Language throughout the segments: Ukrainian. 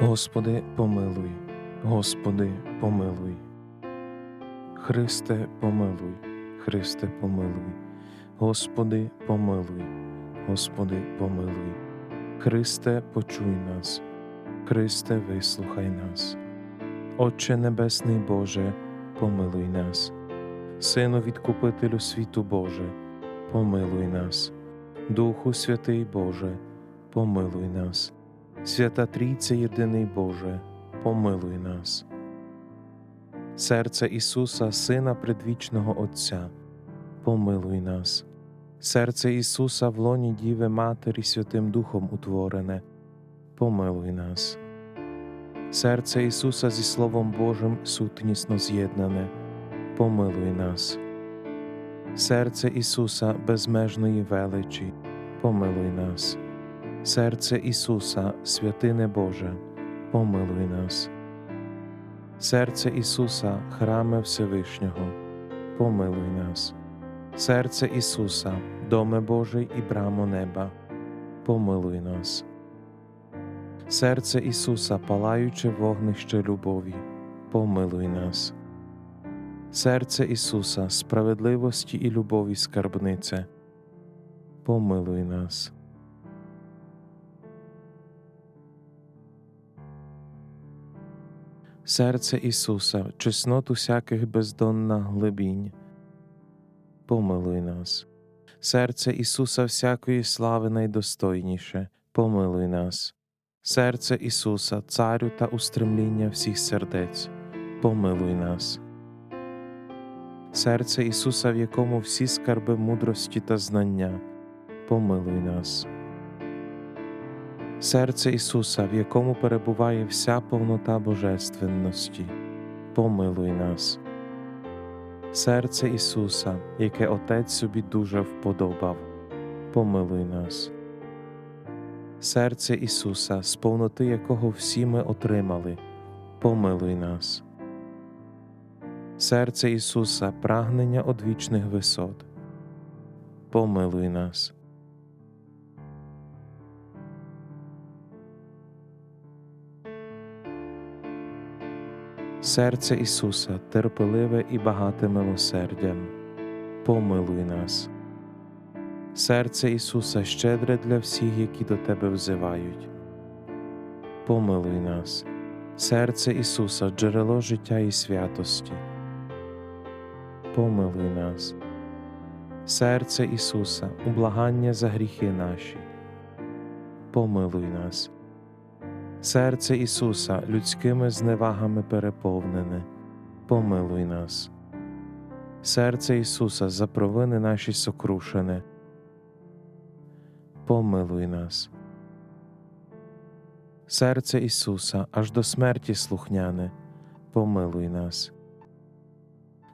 Господи, помилуй, Господи, помилуй. Христе, помилуй, Христе, помилуй, Господи, помилуй, Господи, помилуй. Христе, почуй нас, Христе, вислухай нас. Отче Небесний Боже, помилуй нас. Сину Відкупителю світу Боже, помилуй нас. Духу Святий Боже, помилуй нас. Свята Трійце Єдиний Боже, помилуй нас. Серце Ісуса, Сина предвічного Отця, помилуй нас. Серце Ісуса в лоні Діви Матері Святим Духом утворене, помилуй нас. Серце Ісуса зі Словом Божим сутнісно з'єднане, помилуй нас. Серце Ісуса безмежної величі, помилуй нас. Серце Ісуса, святине Боже, помилуй нас. Серце Ісуса, храме Всевишнього, помилуй нас. Серце Ісуса, доме Божий і брамо неба, помилуй нас. Серце Ісуса, палаюче вогнище любові, помилуй нас. Серце Ісуса, справедливості і любові скарбнице, помилуй нас. Серце Ісуса, чеснот усяких бездонна глибінь, помилуй нас. Серце Ісуса всякої слави найдостойніше, помилуй нас. Серце Ісуса, Царю та устремління всіх сердець, помилуй нас. Серце Ісуса, в якому всі скарби мудрості та знання, помилуй нас. Серце Ісуса, в якому перебуває вся повнота божественності, помилуй нас. Серце Ісуса, яке Отець собі дуже вподобав, помилуй нас. Серце Ісуса, з повноти якого всі ми отримали, помилуй нас. Серце Ісуса, прагнення одвічних висот, помилуй нас. Серце Ісуса, терпеливе і багате милосердям, помилуй нас. Серце Ісуса щедре для всіх, які до Тебе взивають. Помилуй нас, серце Ісуса, джерело життя і святості. Помилуй нас, серце Ісуса, ублагання за гріхи наші. Помилуй нас. Серце Ісуса людськими зневагами переповнене, помилуй нас. Серце Ісуса за провини наші сокрушене, помилуй нас. Серце Ісуса аж до смерті слухняне, помилуй нас.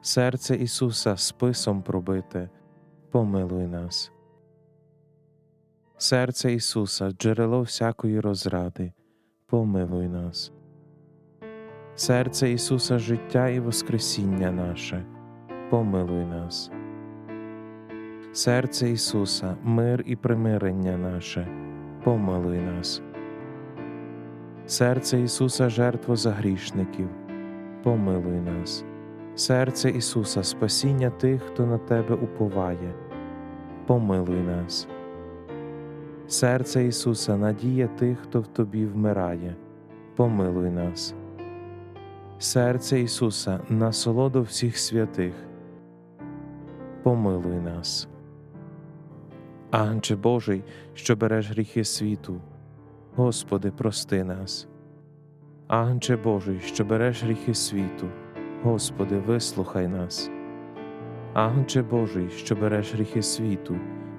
Серце Ісуса списом пробите, помилуй нас. Серце Ісуса джерело всякої розради помилуй нас. Серце Ісуса життя і Воскресіння наше, помилуй нас. Серце Ісуса, мир і примирення наше, помилуй нас. Серце Ісуса, жертво за грішників, помилуй нас. Серце Ісуса, спасіння тих, хто на Тебе уповає, помилуй нас. Серце Ісуса, надія тих, хто в Тобі вмирає, помилуй нас. Серце Ісуса, насолоду всіх святих, помилуй нас. Агнче Божий, що береш гріхи світу, Господи, прости нас. Агнче Божий, що береш гріхи світу, Господи, вислухай нас. Агнче Божий, що береш гріхи світу,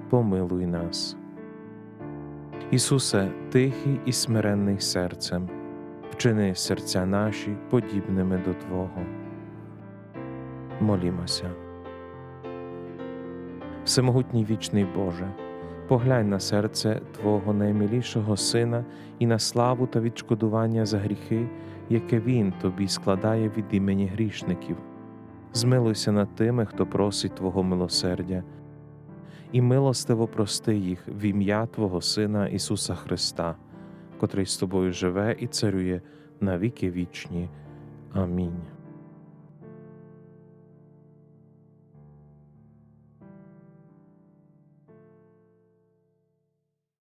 помилуй нас. Ісусе, тихий і смиренний серцем, вчини серця наші подібними до Твого. Молімося. Всемогутній вічний Боже, поглянь на серце Твого наймилішого Сина і на славу та відшкодування за гріхи, яке Він тобі складає від імені грішників. Змилуйся над тими, хто просить Твого милосердя і милостиво прости їх в ім'я Твого Сина Ісуса Христа, котрий з тобою живе і царює на віки вічні. Амінь.